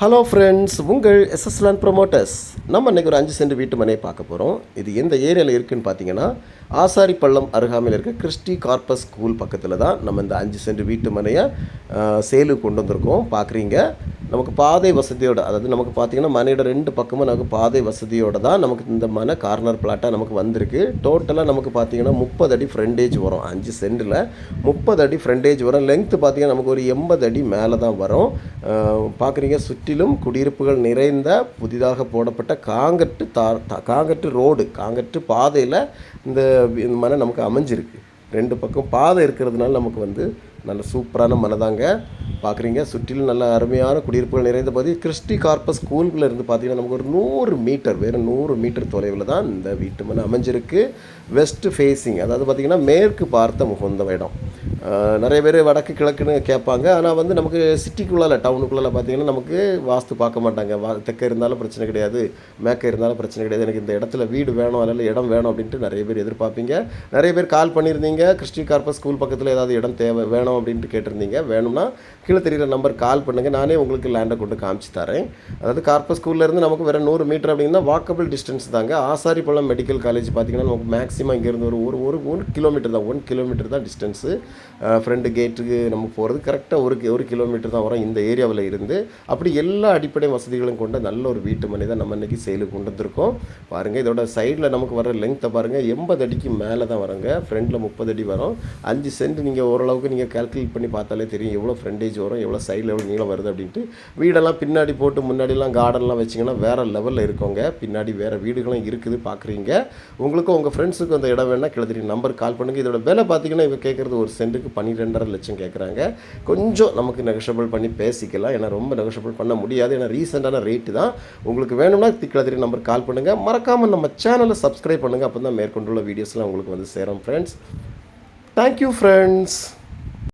Hello friends உங்கள் எஸ்எஸ்லான் promoters நம்ம இன்றைக்கி ஒரு அஞ்சு சென்ட் வீட்டு மனையை பார்க்க போகிறோம் இது எந்த ஏரியாவில் இருக்குன்னு பார்த்தீங்கன்னா ஆசாரிப்பள்ளம் அருகாமையில் இருக்க கிறிஸ்டி கார்பஸ் ஸ்கூல் பக்கத்தில் தான் நம்ம இந்த அஞ்சு சென்ட் வீட்டு மனையை சேலுக்கு கொண்டு வந்திருக்கோம். பார்க்குறீங்க. நமக்கு பாதை வசதியோடு அதாவது நமக்கு பார்த்தீங்கன்னா மனையோட ரெண்டு பக்கமும் நமக்கு பாதை வசதியோட தான் நமக்கு இந்த மனை கார்னர் பிளாட்டாக நமக்கு வந்திருக்கு. டோட்டலாக நமக்கு பார்த்தீங்கன்னா முப்பது அடி ஃப்ரண்டேஜ் வரும் அஞ்சு சென்டில் முப்பது அடி ஃப்ரண்டேஜ் வரும். லென்த்து பார்த்தீங்கன்னா நமக்கு ஒரு எண்பது அடி மேலே தான் வரும். பார்க்குறீங்க சுற்றிலும் குடியிருப்புகள் நிறைந்த புதிதாக போடப்பட்ட காங்கட்டு தார் தா- காங்கட்டு ரோடு காங்கட்டு பாதையில் இந்த வி- இந்த மனை நமக்கு அமைஞ்சிருக்கு. ரெண்டு பக்கம் பாதை இருக்கிறதுனால நமக்கு வந்து நல்ல சூப்பரான மனை தாங்க பார்க்குறீங்க. சுற்றிலும் நல்ல அருமையான குடியிருப்புகள் நிறைந்த பகுதி கிறிஸ்டி கார்பஸ் ஸ்கூலில் இருந்து பார்த்தீங்கன்னா நமக்கு ஒரு நூறு மீட்டர் வெறும் நூறு மீட்டர் தொலைவில் தான் இந்த வீட்டு மனை அமைஞ்சிருக்கு. வெஸ்ட் ஃபேஸிங் அதாவது பார்த்திங்கன்னா மேற்கு பார்த்த முகந்த இடம். நிறைய பேர் வடக்கு கிழக்குன்னு கேட்பாங்க. ஆனால் வந்து நமக்கு சிட்டிக்குள்ளால டவுனுக்குள்ளால பார்த்தீங்கன்னா நமக்கு வாஸ்து பார்க்க மாட்டாங்க. வா தெற்க இருந்தாலும் பிரச்சனை கிடையாது மேற்க இருந்தாலும் பிரச்சனை கிடையாது. எனக்கு இந்த இடத்துல வீடு வேணும் அதில் இடம் வேணும் அப்படின்ட்டு நிறைய பேர் எதிர்பார்ப்பீங்க. நிறைய பேர் கால் பண்ணியிருந்தீங்க கிறிஸ்டி கார்பஸ் ஸ்கூல் பக்கத்தில் ஏதாவது இடம் தேவை வேணும் அப்படின்ட்டு கேட்டிருந்தீங்க. வேணும்னா கீழே தெரிகிற நம்பர் கால் பண்ணுங்கள் நானே உங்களுக்கு லேண்டை கொண்டு காமிச்சு தரேன். அதாவது கார்பஸ் ஸ்கூல்லேருந்து நமக்கு வேறு நூறு மீட்டர் அப்படின்னா வாக்கபிள் டிஸ்டன்ஸ் தாங்க. ஆசாரிப்பள்ளம் மெடிக்கல் காலேஜ் பார்த்தீங்கன்னா நமக்கு மேக்ஸிமம் இங்கேருந்து ஒரு ஒரு ஒரு ஒரு கிலோமீட்டர் தான் ஒன் கிலோமீட்டர் தான் டிஸ்டன்ஸு ஃப்ரெண்டு கேட்டுக்கு நம்ம போகிறது கரெக்டாக ஒரு ஒரு கிலோமீட்டர் தான் வரும் இந்த ஏரியாவில் இருந்து. அப்படி எல்லா அடிப்படை வசதிகளும் கொண்ட நல்ல ஒரு வீட்டு மனை தான் நம்ம இன்றைக்கி செயலுக்கு கொண்டு வந்திருக்கோம். பாருங்கள் இதோட சைடில் நமக்கு வர லெங்க்த்தை பாருங்கள் எண்பது அடிக்கு மேலே தான் வருங்க. ஃப்ரெண்டில் முப்பது அடி வரும். அஞ்சு சென்ட் நீங்கள் ஓரளவுக்கு நீங்கள் கால்குலேட் பண்ணி பார்த்தாலே தெரியும் எவ்வளோ ஃப்ரெண்டேஜ் வரும் எவ்வளோ சைடில் எவ்வளோ நீளம் வருது அப்படின்ட்டு. வீடெல்லாம் பின்னாடி போட்டு முன்னாடிலாம் கார்டன்லாம் வச்சிங்கன்னா வேறு லெவலில் இருக்கோங்க. பின்னாடி வேறு வீடுகளும் இருக்குது பார்க்குறீங்க. உங்களுக்கும் உங்கள் ஃப்ரெண்ட்ஸுக்கு அந்த இடம் வேணால் கிளத்திரி நம்பர் கால் பண்ணுங்கள் இதோட விலை பார்த்தீங்கன்னா இவங்க கேட்குறது ஒரு சென்ட்டுக்கு பன்னிரெண்டரை லட்சம் கேட்குறாங்க கொஞ்சம் நமக்கு நெகஷபிள் பண்ணி பேசிக்கலாம். ஏன்னா ரொம்ப நெகஷபிள் பண்ண முடியாது. ஏன்னா ரீசெண்டான ரேட்டு தான். உங்களுக்கு வேணும்னா திக்கலாதிரி நம்பர் கால் பண்ணுங்கள் மறக்காமல் நம்ம சேனலை சப்ஸ்கிரைப் பண்ணுங்கள் அப்போ தான் மேற்கொண்டுள்ள வீடியோஸ்லாம் உங்களுக்கு வந்து சேரும் ஃப்ரெண்ட்ஸ் தேங்க்யூ ஃப்ரெண்ட்ஸ்